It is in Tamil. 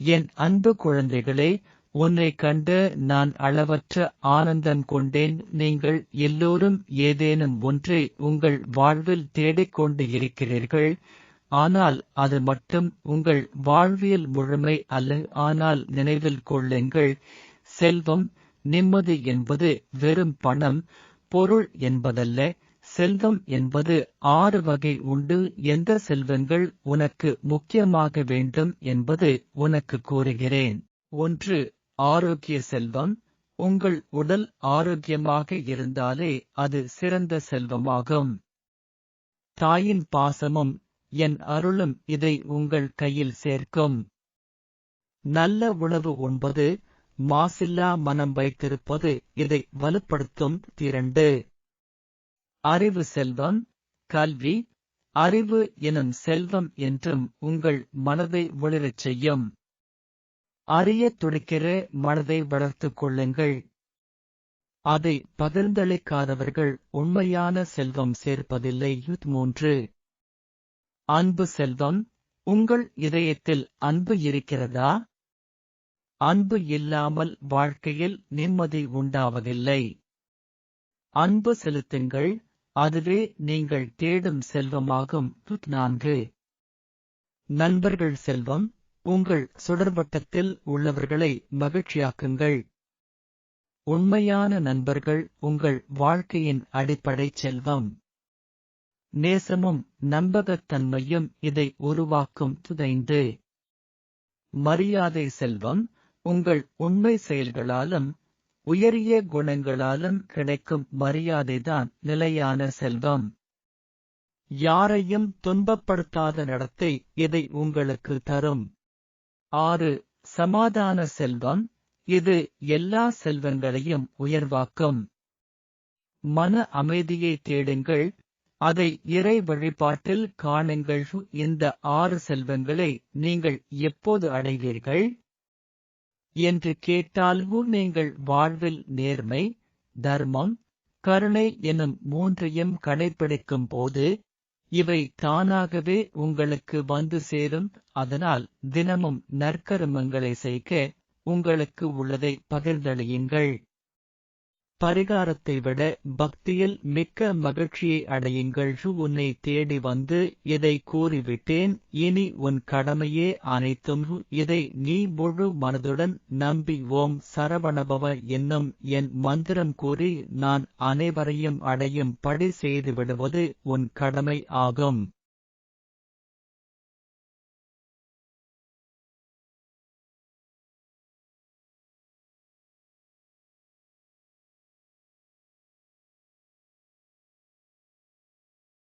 என் அன்பு குழந்தைகளே உன்னை கண்டு நான் அளவற்ற ஆனந்தம் கொண்டேன். நீங்கள் எல்லோரும் ஏதேனும் ஒன்றை உங்கள் வாழ்வில் தேடிக்கொண்டு இருக்கிறீர்கள். ஆனால் அது மட்டும் உங்கள் வாழ்வியல் முழுமை அல்ல. ஆனால் நினைவில் கொள்ளுங்கள் செல்வம் நிம்மதி என்பது வெறும் பணம் பொருள் என்பதல்ல. செல்வம் என்பது ஆறு வகை உண்டு. எந்த செல்வங்கள் உனக்கு முக்கியமாக வேண்டும் என்பது உனக்கு கூறுகிறேன். ஒன்று ஆரோக்கிய செல்வம். உங்கள் உடல் ஆரோக்கியமாக இருந்தாலே அது சிறந்த செல்வமாகும். தாயின் பாசமும் என் அருளும் இதை உங்கள் கையில் சேர்க்கும். நல்ல உணவு உண்பது மாசில்லா மனம் வைத்திருப்பது இதை வலுப்படுத்தும். திரண்டு அறிவு செல்வம் கல்வி அறிவு எனும் செல்வம் என்றும் உங்கள் மனதை ஒளிரச் செய்யும். அறிய துடிக்கிற மனதை வளர்த்துக் கொள்ளுங்கள். அதை பகிர்ந்தளிக்காதவர்கள் உண்மையான செல்வம் சேர்ப்பதில்லை. மூன்று. அன்பு செல்வம் உங்கள் இதயத்தில் அன்பு இருக்கிறதா? அன்பு இல்லாமல் வாழ்க்கையில் நிம்மதி உண்டாவதில்லை. அன்பு செலுத்துங்கள். அதுவே நீங்கள் தேடும் செல்வமாகும். நான்கு. நண்பர்கள் செல்வம். உங்கள் சுடர்வட்டத்தில் உள்ளவர்களை மகிழ்ச்சியாக்குங்கள். உண்மையான நண்பர்கள் உங்கள் வாழ்க்கையின் அடிப்படை செல்வம். நேசமும் நம்பகத்தன்மையும் இதை உருவாக்கும். துதைந்து மரியாதை செல்வம். உங்கள் உண்மை செயல்களாலும் உயரிய குணங்களாலும் கிடைக்கும் மரியாதைதான் நிலையான செல்வம். யாரையும் துன்பப்படுத்தாத நடத்தை இதை உங்களுக்கு தரும். ஆறு சமாதான செல்வம் இது எல்லா செல்வங்களையும் உயர்வாக்கும். மன அமைதியை தேடுங்கள் அதை இறை வழிபாட்டில் காணுங்கள். இந்த ஆறு செல்வங்களை நீங்கள் எப்போது அடைவீர்கள்? என்று கேட்டாலும் நீங்கள் வாழ்வில் நேர்மை தர்மம் கருணை எனும் மூன்றையும் கடைபிடிக்கும் போது இவை தானாகவே உங்களுக்கு வந்து சேரும். அதனால் தினமும் நற்கருமங்களை செய்க. உங்களுக்கு உள்ளதை பகிர்ந்தளியுங்கள். பரிகாரத்தை விட பக்தியில் மிக்க மகிழ்ச்சியை அடையுங்கள். உன்னை தேடி வந்து இதை கூறிவிட்டேன். இனி உன் கடமையே அனைத்தும். இதை நீ முழு மனதுடன் நம்பி ஓம் சரவணபவ என்னும் என் மந்திரம் கூறி நான் அனைவரையும் அடையும் படி செய்து விடுவது உன் கடமை ஆகும்.